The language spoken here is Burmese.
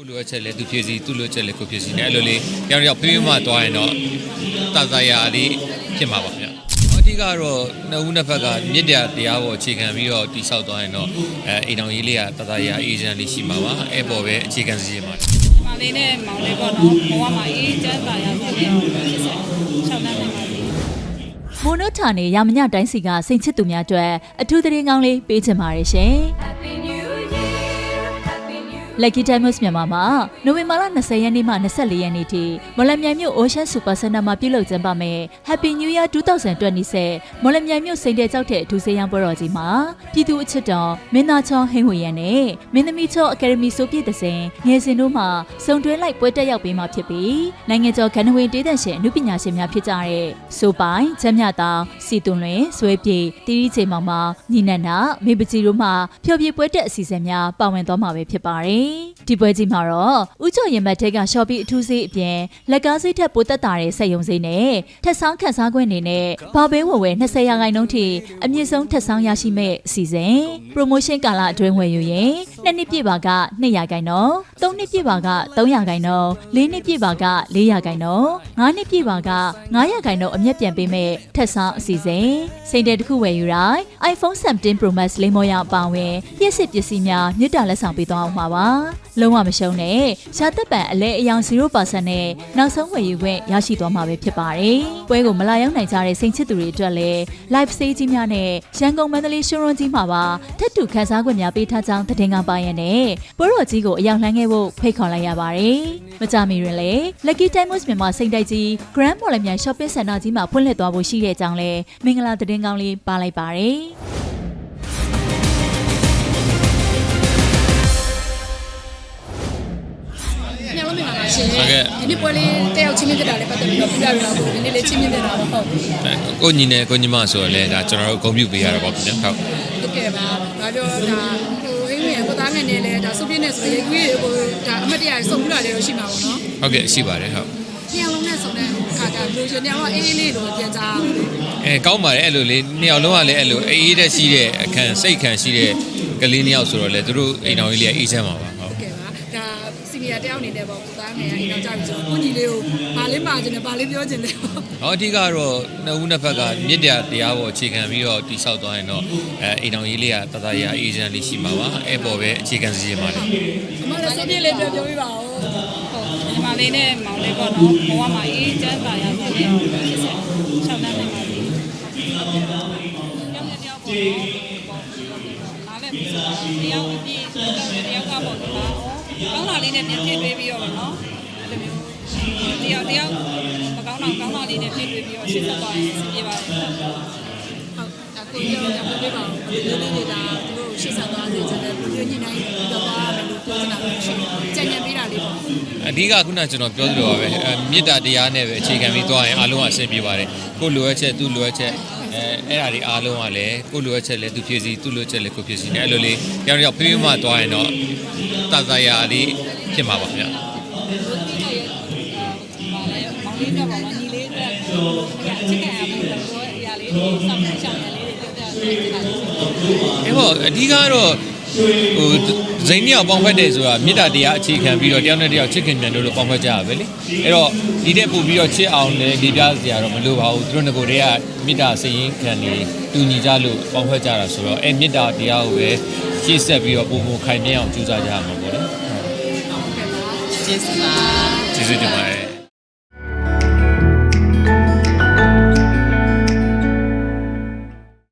ကိုလိုအပ်ချက်လဲသူဖြည့်စီသူ့လိုအပ်ချက်လဲကိုဖြည့်စီနဲ့အဲ့လိုလေးတယောက်တစ်ယောက်ဖိဖိမှသွားရင်တော့တာသာယာလေးဖြစ်မှာပါဗျာအဓိကတော့နှစ်ဦးနှစ်ဖက်ကမြစ်တရားတရားပေါ်အခြေခံပြီးတော့တိဆောက်သွားရင်တော့အဲအိမ်တော်ကြီးလေးကတာသာယာအေဂျင့်လေးရှိမှာပါအဲ့ပေါ်ပဲအခြေခံစီရင်ပါမလေးနဲ့မောင်လေးပေါ့နော်ဘဝမှာအေးချမ်းသာရဖြစ်နေအောင်ဖြစ်စေချောင်းတန်းနေပါလိမ့်မိုနိုထာနေရမညတိုင်းစီကစိန်ချစ်သူများအတွက်အထူးသတင်းကောင်းလေးပေးချင်ပါတယ်ရှင်။ Lucky Diamonds မြန်မာမှာနိုဝင်ဘာလ20ရက်နေ့မှ24ရက်နေ့ထိမော်လမြိုင်မြို့ Ocean Super Center မှာပြုလုပ်ကျင်းပမယ် Happy New Year 2020မော်လမြိုင်မြို့စိန်တဲ့ကြောက်တဲ့အထူးစေးရန်ပွဲတော်ကြီးမှာပြည်သူအချစ်တော်မင်းသားချောင်းဟင်းဝေရန်နဲ့မင်းသမီးချောအကယ်ဒမီဆိုပြည့်တဲ့စဉ်ငယ်စဉ်တို့မှစုံတွဲလိုက်ပွဲတက်ရောက်ပေးမှာဖြစ်ပြီးနိုင်ငံကျော်ခန္ဓဝင်တေးသက်ရှင်အမှုပညာရှင်များဖြစ်ကြတဲ့ဆိုပိုင်ချမ်းမြတောင်စီတွန်လွင်ဆွဲပြေတီရီချိန်မောင်မောင်ညီနန္ဒမေပကြီးတို့မှဖျော်ဖြေပွဲတက်အစီအစဉ်များပါဝင်သွားမှာပဲဖြစ်ပါတယ်ဒီပွဲကြီးမှာတော့ဥကျော်ရင်မတ်ထက်ကရှော့ပီအထူးစေးအပြင်လက်ကားစိတ်ထက်ပိုတက်တာတဲ့ဆက်ယုံစေးနဲ့ထက်ဆောင်ခန်းစားခွင့်နေနဲ့ဘာဘေးဝယ်ဝယ်20ရာခိုင်နှုန်းထိအမြင့်ဆုံးထက်ဆောင်ရရှိမဲ့အစီအစဉ် promotion ကာလအတွင်းဝယ်ယူရင်နှစ်နှစ်ပြည့်ပါက2ရာခိုင်နှုန်း3နှစ်ပြည့်ပါက3ရာခိုင်နှုန်း4နှစ်ပြည့်ပါက4ရာခိုင်နှုန်း5နှစ်ပြည့်ပါက9ရာခိုင်နှုန်းအမြတ်ပြန်ပေးမဲ့ထက်ဆောင်အစီအစဉ်စိန်တဲ့တစ်ခုဝယ်ယူတိုင်း iPhone 17 Pro Max လိမ်မောရအပါအဝင်ပြည့်စစ်ပစ္စည်းများမြစ်တာလက်ဆောင်ပေးသွားအောင်ပါပါလုံးဝမရှုံးနဲ့ရှားသက်ပံအလဲအယောင်0%နဲ့နောက်ဆုံးဝယ်ယူခွင့်ရရှိသွားမှာပဲဖြစ်ပါတယ်ပွဲကိုမလာရောက်နိုင်ကြတဲ့စိန်ချစ်သူတွေအတွက်လည်း live stage ကြီးများနဲ့ရန်ကုန်မန္တလေးရှုံရွန်ကြီးမှာပါထက်တူခန်းစားခွင့်များပေးထားကြောင်းသတင်းကပါရတဲ့ပွဲတော်ကြီးကိုအရောက်လှမ်းခဲ့ဖို့ဖိတ်ခေါ်လိုက်ရပါတယ်မကြမီရင်လည်း Lucky Diamonds မြန်မာစိန်တိုက်ကြီး Grand Mall မြန် Shopping Center ကြီးမှာဖွင့်လှစ်သွားဖို့ရှိတဲ့အကြောင်းလည်းမင်္ဂလာသတင်းကောင်းလေးပါလိုက်ပါတယ်ညလုံးမင်္ဂလာပါရှင်ဟုတ်ကဲ့ဒီနေ့ပွဲလေးတက်ရောက်ချင်းမြင့်တက်တာလည်းပတ်သက်ပြီးတော့ပြပြရအောင်ဒီနေ့လေးချင်းမြင့်တက်တာတော့ဟုတ်ကိုညီနဲ့ကိုညီမဆိုရင်လည်းဒါကျွန်တော်တို့ဂုဏ်ပြုပေးရတာပေါ့ဗျာဟုတ်ဟုတ်ကဲ့ပါဘာပြောဒါ ဒါစုပြင်းနေဆိုရင်ကိုကြီးကိုဒါအမတ်တရစုံပြတာလေးတော့ရှိမှာပေါ့နော်ဟုတ်ကဲ့ရှိပါတယ်ဟုတ်ညလုံးနဲ့စုံတဲ့ခါကျဘလို့ရှင်ညောင်အေးအေးလေးလို့ပြန်ကြားအဲကောင်းပါတယ်အဲ့လိုလေးနှစ်ယောက်လုံးကလည်းအဲ့လိုအေးအေးတဲ့ရှိတဲ့အခန်းစိတ်ခံရှိတဲ့ကလေးနှစ်ယောက်ဆိုတော့လေသူတို့အိမ်တော်ကြီးလေးကအေးချမ်းပါပါဟုတ်ဟုတ်ကဲ့ပါ ဒါစီနီယာတယောက်အနေနဲ့ပေါ့ကိုသားငယ်အိမ်အောင်ကြပြီဆိုတော့ကိုညီလေးကိုဗာလေးမှာခြင်းနဲ့ဗာလေးပြောခြင်းနဲ့ပေါ့။ဟောအဓိကတော့နှစ်ဦးနှစ်ဖက်ကမြစ်တရားတရားပေါ်အခြေခံပြီးတော့တိဆောက်သွားရင်တော့အဲအိမ်တော်ကြီးလေးကတသားရအေဂျင့်လေးရှိမှာပါ။အဲ့ပေါ်ပဲအခြေခံစီရင်ပါလေအမလည်းစုပြင်းလေးပြောပြောပြပါဦးဟုတ်မလေးနဲ့မောင်လေးပေါ့နော်ဘဝမှာအေးချမ်းသာရဖြစ်နေအောင်ဖြစ်စေချောင်းတန်းနေပါလိမ့်ကျောင်းတယောက်ပေါ့နားလည်းပြီးဆိုတော့တယောက်အပြည့်ဆိုတော့တယောက်ကပေါ့ဒီမှာဩ ကောင်းလာလေးနဲ့ပြန်ဖြစ်ပေးပြီးတော့နော်အဲ့လိုမျိုးတယောက်တယောက်မကောင်းတော့ကောင်းလာလေးနဲ့ဖြစ်ပေးပြီးတော့ရှင်းဆက်သွားရင်ပြပါလိမ့်ဟုတ်ဒါကိုပြောပြပြပါဦးဒီလေးလေးဒါသူတို့ရှေ့ဆက်သွားစေချင်တယ်သူတို့ညနေတိုင်းတော့ပါမယ်လို့ပြောနေတာလို့ရှိတယ်ကြံ့ကြံ့ပေးတာလေးပေါ့။အဓိကခုနကကျွန်တော်ပြောသလိုပါပဲအဲမြစ်တာတရားနဲ့ပဲအခြေခံပြီးသွားရင်အားလုံးအဆင်ပြေပါတယ်။ကိုလိုအပ်ချက်သူ့လိုအပ်ချက် အဲအဲ့ဓာတွေအားလုံးကလည်းကိုလိုအပ်ချက်လဲသူဖြည့်စီသူ့လိုအပ်ချက်လဲကိုဖြည့်စီနဲ့အဲ့လိုလေးတယောက်တစ်ယောက်ဖိဖိမှသွားရင်တော့တာသာယာလေးဖြစ်မှာပါဗျာ။မောင်လေးတော့ပါမညီလေးတော့အချစ်ခံရဖို့တော့အရာလေးတွေစောင့်ရှောက်ရလေးတွေပြောပြနေတာလေးအဲ့ပေါ့အဓိကတော့ ဟိုဇိန်မြောက်ပေါင်းဖက်တယ်ဆိုတာမေတ္တာတရားအခြေခံပြီးတော့တယောက်နဲ့တယောက်ချစ်ခင်ပြန်လို့ပေါင်းဖက်ကြရပဲလေအဲ့တော့ဒီတဲ့ပို့ပြီးတော့ချစ်အောင်လည်းဒီပြစရာတော့မလိုပါဘူးသူတို့ငကိုတွေကမေတ္တာစိတ်ရင်းခံနေတူညီကြလို့ပေါင်းဖက်ကြတာဆိုတော့အဲ့မေတ္တာတရားကိုပဲရှေ့ဆက်ပြီးတော့ပုံပုံခိုင်မြဲအောင်ကြိုးစားကြရမှာပေါ့လေဟုတ်ကဲ့ပါကျေးဇူးပါကျေးဇူးတင်ပါတယ်